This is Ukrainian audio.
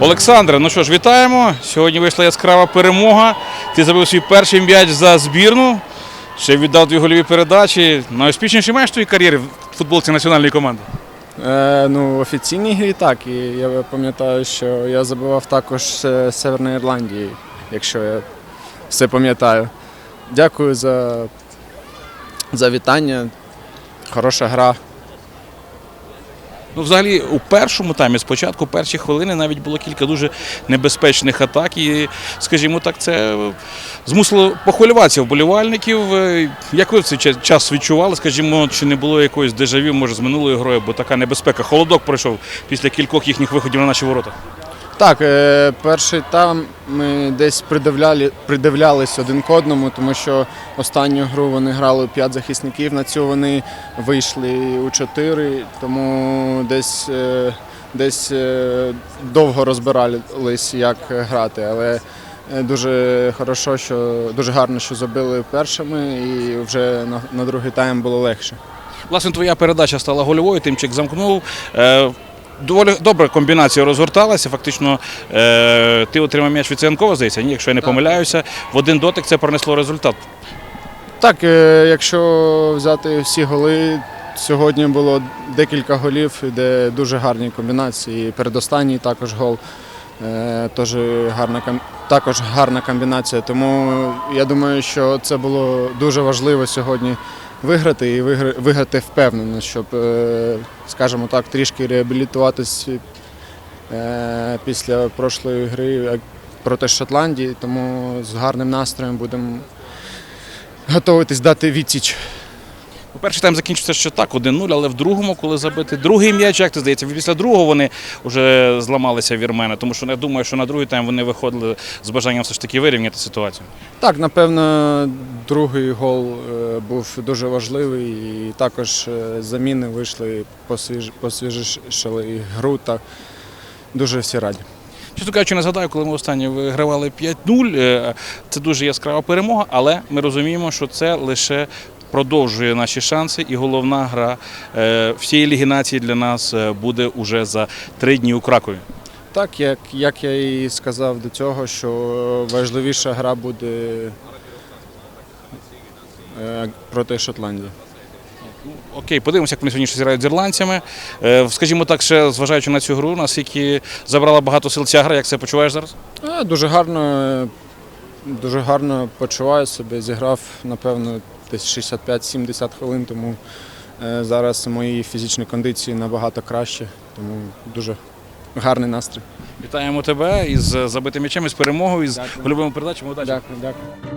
Олександре, ну що ж, вітаємо. Сьогодні вийшла яскрава перемога. Ти забив свій перший м'яч за збірну. Ще віддав дві гольові передачі. Найуспішніший матч в твоїй кар'єрі в футболці національної команди. Е, ну, в офіційній грі так. І я пам'ятаю, що я забивав також з Северної Ірландії, якщо я все пам'ятаю. Дякую за, за вітання. Хороша гра. Ну, взагалі, у першому таймі, спочатку, перші хвилини навіть було кілька дуже небезпечних атак. І, скажімо так, це змусило похвилюватися вболівальників. Е, Як ви в цей час відчували? Скажімо, чи не було якоїсь дежавів, може, з минулою грою, бо така небезпека. Холодок пройшов після кількох їхніх виходів на наші ворота. Так, е, перший там ми десь придивляли, придивлялись один к одному, тому що останню гру вони грали у п'ять захисників, на цю вони вийшли у чотири, тому десь, е, десь е, довго розбирались, як грати. Але дуже хорошо, що дуже гарно, що забили першими, і вже на, на другий тайм було легше. Власне, твоя передача стала гольовою, тимчик замкнув. Доволі добра комбінація розгорталася. Фактично, е, ти отримав м'яч від Циганкова, здається, ні, якщо я не помиляюся. В один дотик це принесло результат. Так, е, якщо взяти всі голи, сьогодні було декілька голів, де дуже гарні комбінації. Передостанній також гол. е, Теж гарна, також гарна комбінація. Тому я думаю, що це було дуже важливо сьогодні виграти і виграти впевнено, щоб, е, скажімо так, трішки реабілітуватись е, після прошлої гри е, проти Шотландії. Тому з гарним настроєм будемо готуватись дати відсіч. Перший тайм закінчився ще так, 1-0, але в другому, коли забити другий м'яч, як ти здається, після другого вони вже зламалися вірмени, тому що я думаю, що на другий тайм вони виходили з бажанням все ж таки вирівняти ситуацію. Так, напевно, другий гол е, був дуже важливий, і також е, заміни вийшли, посвіж- посвіжішали гру та дуже всі раді. Чесно кажучи, не згадаю, коли ми останнє вигравали 5-0. е, Це дуже яскрава перемога, але ми розуміємо, що це лише продовжує наші шанси, і головна гра е, всієї ліги нації для нас е, буде уже за три дні у Кракові. Так, як, як я і сказав до цього, що важливіша гра буде е, проти Шотландії. Окей, подивимося, як вони сьогодні ще зіграють з ірландцями. Скажімо так, ще зважаючи на цю гру, наскільки забрала багато сил ця гра, як це почуваєш зараз? Дуже гарно, дуже гарно почуваю себе. Зіграв, напевно, десь 65-70 хвилин, тому е, зараз мої фізичні кондиції набагато краще, тому дуже гарний настрій. Вітаємо тебе із забитим м'ячем, із перемогою, із гольовими передачами. Дякую, дякую.